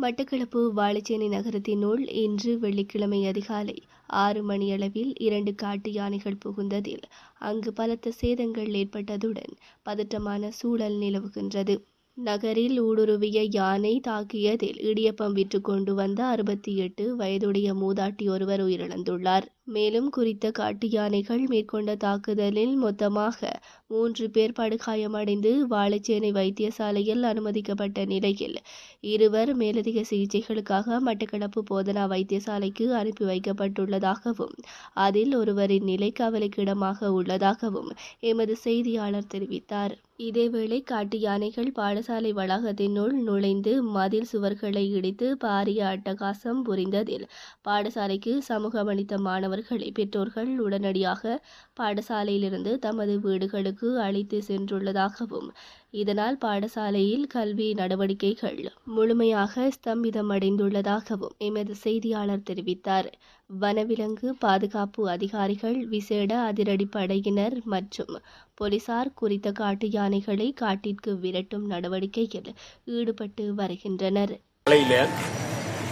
மட்டக்களப்பு வாழைச்சேனை நகரத்தினுள் இன்று வெள்ளிக்கிழமை அதிகாலை ஆறு மணியளவில் இரண்டு காட்டு யானைகள் புகுந்ததில் அங்கு பலத்த சேதங்கள் ஏற்பட்டதுடன் பதற்றமான சூழல் நிலவுகின்றது. நகரில் ஊடுருவிய யானை தாக்கியதில் இடியப்பம் விற்று கொண்டு வந்த அறுபத்தி எட்டு வயதுடைய மூதாட்டி ஒருவர் உயிரிழந்துள்ளார். மேலும் குறித்த காட்டு யானைகள் மேற்கொண்ட தாக்குதலில் மொத்தமாக மூன்று பேர் படுகாயமடைந்து வாழைச்சேனை வைத்தியசாலையில் அனுமதிக்கப்பட்ட நிலையில் இருவர் மேலதிக சிகிச்சைகளுக்காக மட்டக்களப்பு போதனா வைத்தியசாலைக்கு அனுப்பி வைக்கப்பட்டுள்ளதாகவும் அதில் ஒருவரின் நிலை கவலைக்கிடமாக உள்ளதாகவும் எமது செய்தியாளர் தெரிவித்தார். இதேவேளை காட்டு யானைகள் பாடசாலை வளாகத்தினுள் நுழைந்து மதில் சுவர்களை இடித்து பாரிய அட்டகாசம் புரிந்ததில் பாடசாலைக்கு சமூகம் அளித்த மாணவர்களை பெற்றோர்கள் உடனடியாக பாடசாலையிலிருந்து தமது வீடுகளுக்கு அழைத்து சென்றுள்ளதாகவும் இதனால் பாடசாலையில் கல்வி நடவடிக்கைகள் முழுமையாக ஸ்தம்பிதமடைந்துள்ளதாகவும் எமது செய்தியாளர் தெரிவித்தார். வனவிலங்கு பாதுகாப்பு அதிகாரிகள் விசேட அதிரடிப்படையினர் மற்றும் போலீசார் குறித்த காட்டு யானைகளை காட்டிற்கு விரட்டும் நடவடிக்கையில் ஈடுபட்டு வருகின்றனர்.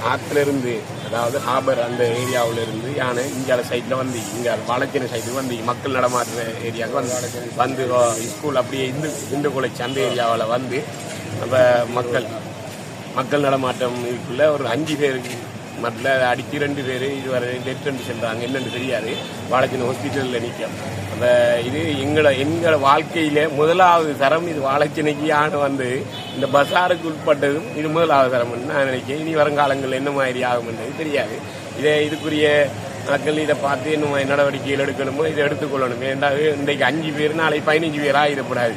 ஆற்றிலிருந்து அதாவது ஹாபர் அந்த ஏரியாவில் இருந்து யானை இந்தியாவில் சைட்ல வந்து இங்க வாழைச்சேனை சைடுக்கு வந்து மக்கள் நடமாடுற ஏரியாவுக்கு வந்து வந்து ஸ்கூல் அப்படியே இந்து இந்து குலைச்சி அந்த ஏரியாவில் வந்து நம்ம மக்கள் மக்கள் நடமாட்டம் இதுக்குள்ள ஒரு அஞ்சு பேருக்கு மற்ற அடித்து ரெண்டு பேர் இதுவரை டெத் ரெண்டு சென்றாங்க. என்னென்னு தெரியாது. வாழைச்சேனை ஹாஸ்பிட்டலில் நிற்கும் அந்த இது எங்களை எங்களோட வாழ்க்கையில முதலாவது தரம் இது வாழைச்சேனைக்கு யானை வந்து இந்த பசாருக்கு உட்பட்டதும் இது முதலாவது தரம்னு நான் நினைக்கிறேன். இனி வருங்காலங்களில் என்ன மாதிரி ஆகும்ன்றது தெரியாது. இதை இதுக்குரிய மக்கள் இதை பார்த்து என்ன நடவடிக்கைகள் எடுக்கணுமோ இதை எடுத்துக்கொள்ளணும். ஏன்டா இன்றைக்கு அஞ்சு பேர் நாளை பதினஞ்சு பேர் ஆகிடக்கூடாது.